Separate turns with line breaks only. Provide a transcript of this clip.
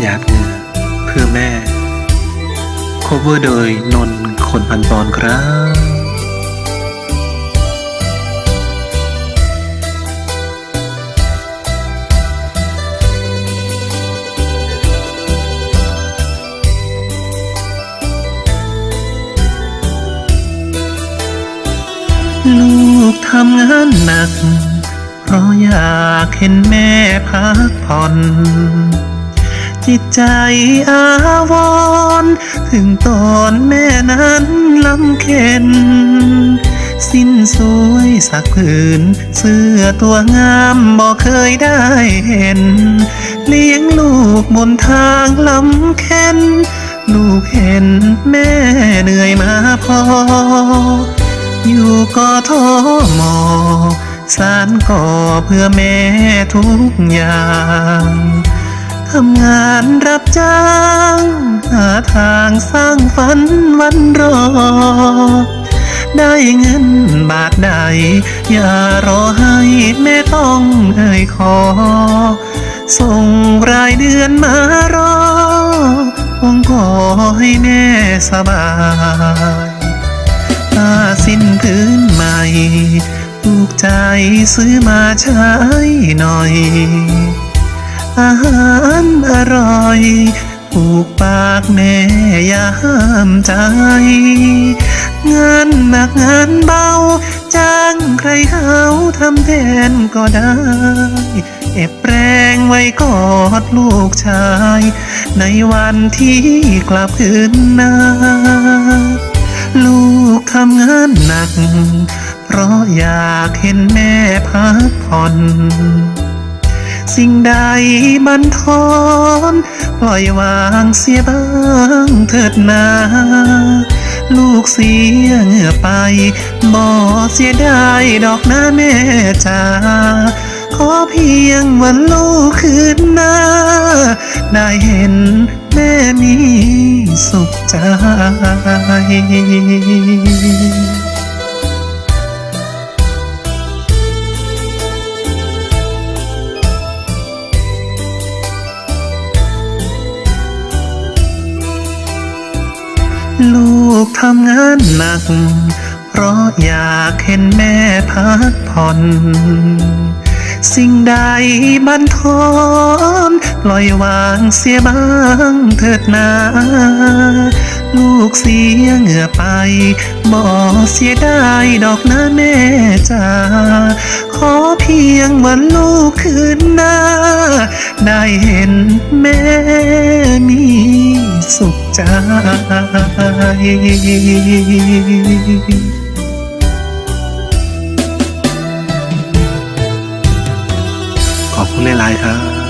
หยาดเหงื่อเพื่อแม่โคเวอร์โดยนนท์คนพันปอนครับลูกทำงานหนัก เพราะอยากเห็นแม่พักผ่อน จิตใจอาวร ถึงตอนแม่นั้นลำเค็น สิ้นสวยสักผืน เสื้อตัวงามบอกเคยได้เห็น เลี้ยงลูกบนทางลำเค็น ลูกเห็นแม่เหนื่อยมาพอ อยู่กอทมอสารก่อเพื่อแม่ทุกอย่าง ทำงานรับจ้าง หาทางสร้างฝันวันรอ ได้เงินบาทใด อย่ารอให้แม่ต้องเอ่ยขอ ส่งรายเดือนมารอคงขอให้แม่สบายผ้าสิ้นพื้นใหม่ถูกใจซื้อมาใช้หน่อย อาหารอร่อยผูกปากแม่ยามใจ งานหนักงานเบา จ้างใครเขาทำแทนก็ได้เก็บแรงไว้กอดลูกชาย ในวันที่กลับคืนนาลูกทำงานหนัก เพราะอยากเห็นแม่พักผ่อน สิ่งใดบันทอนปล่อยวางเสียบ้างเถิดนาลูกเสียเงื่อไปบ่เสียดายดอกนะแม่จ๋าขอเพียงวันลูกคืนหน้า ได้เห็นแม่มีสุขใจ ลูกทำงานหนัก เพราะอยากเห็นแม่พักผ่อน สิ่งใดบันทอนปล่อยวางเสียบ้างเถิดนาลูกเสียเหงื่อไป บ่เสียดายดอกนะแม่จ๋าขอเพียงวันลูกคืนหน้า ได้เห็นแม่มีสุข ใจ ขอบคุณหลายๆครับ